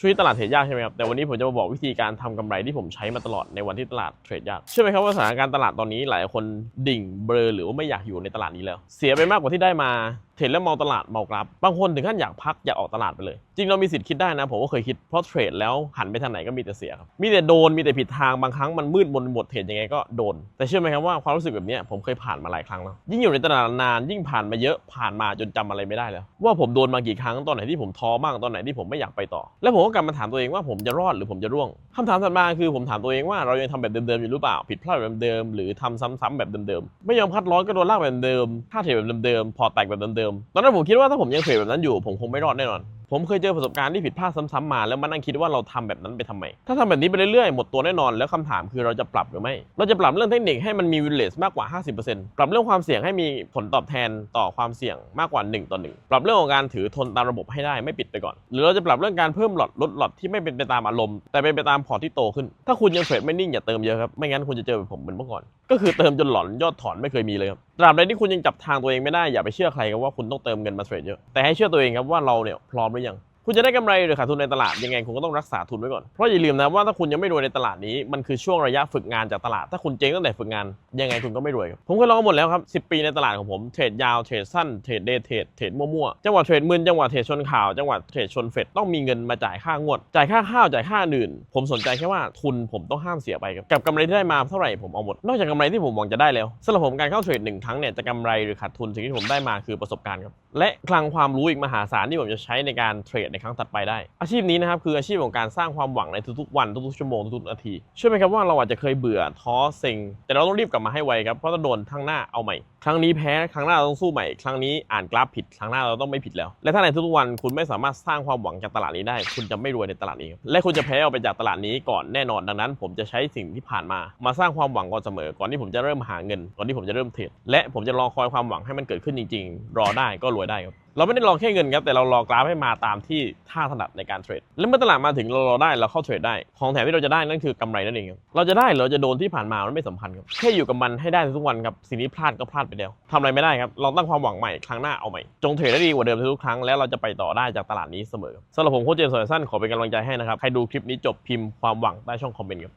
ช่วยตลาดเทรดยากใช่ไหมครับแต่วันนี้ผมจะมาบอกวิธีการทำกำไรที่ผมใช้มาตลอดในวันที่ตลาดเทรดยากเชื่อไหมครับว่าสถานการณ์ตลาดตอนนี้หลายคนดิ่งเบลอหรือว่าไม่อยากอยู่ในตลาดนี้แล้ว เสียไปมากกว่าที่ได้มาเทรดแล้วเมาตลาดเมากราฟบางคนถึงขั้นอยากพักอยากออกตลาดไปเลย จริงเรามีสิทธิ์คิดได้นะ ผมก็เคยคิดเพราะเทรดแล้วหันไปทางไหนก็มีแต่เสียครับมีแต่โดนมีแต่ผิดทางบางครั้งมันมืดมนหมดเทรดยังไงก็โดน แต่เชื่อไหมครับว่าความรู้สึกแบบนี้ผมเคยผ่านมาหลายครั้งแล้วยิ่งอยู่ในตลาดนานยิ่งผ่านมาเยอะผ่านมาจนจำอะไรไม่ได้แล้ว ว่าผมโดนมากี่ครั้งตอนไหนที่ผมท้อบ้างตอนไหนที่ผมไม่อยากไปต่อ แล้วผมก็กลับมาถามตัวเองว่าผมจะรอดหรือผมจะร่วงคำถามถัดมาคือผมถามตัวเองว่าเรายังทำแบบเดิมๆอยู่หรือเปล่า ผิดพลาดแบบเดิมหรือทำซ้ำๆแบบเดิมๆไม่ยอมคัดร้อนก็โดนลากแบบเดิมท่าเทรดแบบเดิมๆพอแตกแบบเดิมๆตอนนั้นผมคิดว่าถ้าผมยังเทรดแบบนั้นอยู่ผมคงไม่รอดแน่นอน ผมเคยเจอประสบการณ์ที่ผิดพลาดซ้ำๆมาแล้วมานั่งคิดว่าเราทำแบบนั้นไปทำไม ถ้าทำแบบนี้ไปเรื่อยๆ หมดตัวแน่นอน แล้วคำถามคือเราจะปรับหรือไม่ เราจะปรับเรื่องเทคนิคให้มันมีวิลเลจมากกว่า 50%ปรับเรื่องความเสี่ยงให้มีผลตอบแทนต่อความเสี่ยงมากกว่า1ต่อ1ปรับเรื่องของการถือทนตามระบบให้ได้ไม่ปิดไปก่อน หรือเราจะปรับเรื่องการเพิ่มหลอดลดหลอดที่ไม่เป็นไปตามอารมณ์ แต่เป็นไปตามพอร์ตที่โตขึ้น ถ้าคุณยังเทรดไม่นิ่งอย่าเติมเยอะครับไม่งั้นคุณจะเจอแบบผมเหมือนเมื่อก่อน ก็คือเติมจนหลอนยอดถอนไม่เคยมีเลยครับ ตราบใดที่คุณยังจับทางตัวเองไม่ได้อย่าไปเชื่อใครครับว่าคุณต้องเติมเงินมาเทรดเยอะแต่ให้เชื่อตัวเองครับว่าเราเนี่ยพร้อมหรือยัง คุณจะได้กำไรหรือขาดทุนในตลาดยังไงคุณก็ต้องรักษาทุนไว้ก่อนเพราะอย่าลืมนะว่าถ้าคุณยังไม่รวยในตลาดนี้มันคือช่วงระยะฝึกงานจากตลาด ถ้าคุณเจ๊งตั้งแต่ฝึกงานยังไงคุณก็ไม่รวยครับผมเคยลองมาหมดแล้วครับ10 ปีในตลาดของผมเทรดยาวเทรดสั้นเทรดเดย์เทรดเทรดมั่วๆจังหวะเทรดมึนจังหวะเทรดชนข่าวจังหวะเทรดชนเฟดต้องมีเงินมาจ่ายค่างวด จ่ายค่าข้าวจ่ายค่าอื่น ผมสนใจแค่ว่าทุนผมต้องห้ามเสียไปครับกับกำไรที่ได้มาเท่าไหร่ผมเอาหมดนอกจากกำไรที่ผมหวังจะได้แล้วสำหรับผมการเข้าเทรดหนึ่งครั้งเนี่ยจะกำไรหรือขาดทุนสิ่งที่ผมได้มาคือประสบการณ์ครับและคลังความรู้อีกมหาศาลที่ผมจะใช้ในการเทรดในครั้งถัดไปได้ อาชีพนี้นะครับคืออาชีพของการสร้างความหวังในทุกๆวันทุกๆชั่วโมงทุกๆนาทีเชื่อไหมครับว่าเราอาจจะเคยเบื่อท้อเซ็งแต่เราต้องรีบกลับมาให้ไวครับเพราะถ้าโดนทั้งหน้าเอาใหม่ ครั้งนี้แพ้ครั้งหน้าเราต้องสู้ใหม่ ครั้งนี้อ่านกราฟผิดครั้งหน้าเราต้องไม่ผิดแล้ว และถ้าในทุกๆวันคุณไม่สามารถสร้างความหวังจากตลาดนี้ได้ คุณจะไม่รวยในตลาดนี้ และคุณจะแพ้ออกไปจากตลาดนี้ก่อนแน่นอนดังนั้น ผมจะใช้สิ่งที่ผ่านมา มาสร้างความหวังก่อนเสมอ ก่อนที่ผมจะเริ่มหาเงิน ก่อนที่ผมจะเริ่มเทรดและผมจะรอคอยความหวังให้มันเกิดขึ้นจริง ๆ รอได้ก็รวยได้ครับ เราไม่ได้รอแค่เงินครับ แต่เรารอกราฟให้มาตามที่ท่าถนัดในการเทรด และเมื่อตลาดมาถึงเรารอได้เราเข้าเทรดได้ ของแถมที่เราจะได้นั่นคือกำไรนั่นเองครับ เราจะได้เราจะโดนที่ผ่านมา มันไม่สำคัญครับ แค่อยู่กับมันให้ได้ทุกวันครับ สิ่งที่พลาดก็พลาดไปแล้วทำอะไรไม่ได้ครับ เราตั้งความหวังใหม่ครั้งหน้าเอาใหม่ จงเทรดได้ดีกว่าเดิมทุกครั้ง แล้วเราจะไปต่อได้จากตลาดนี้เสมอสำหรับผมโค้ชเจมส์สันขอเป็นกำลังใจให้นะครับ ใครดูคลิปนี้จบพิมพ์ความหวังใต้ช่องคอมเมนต์ครับ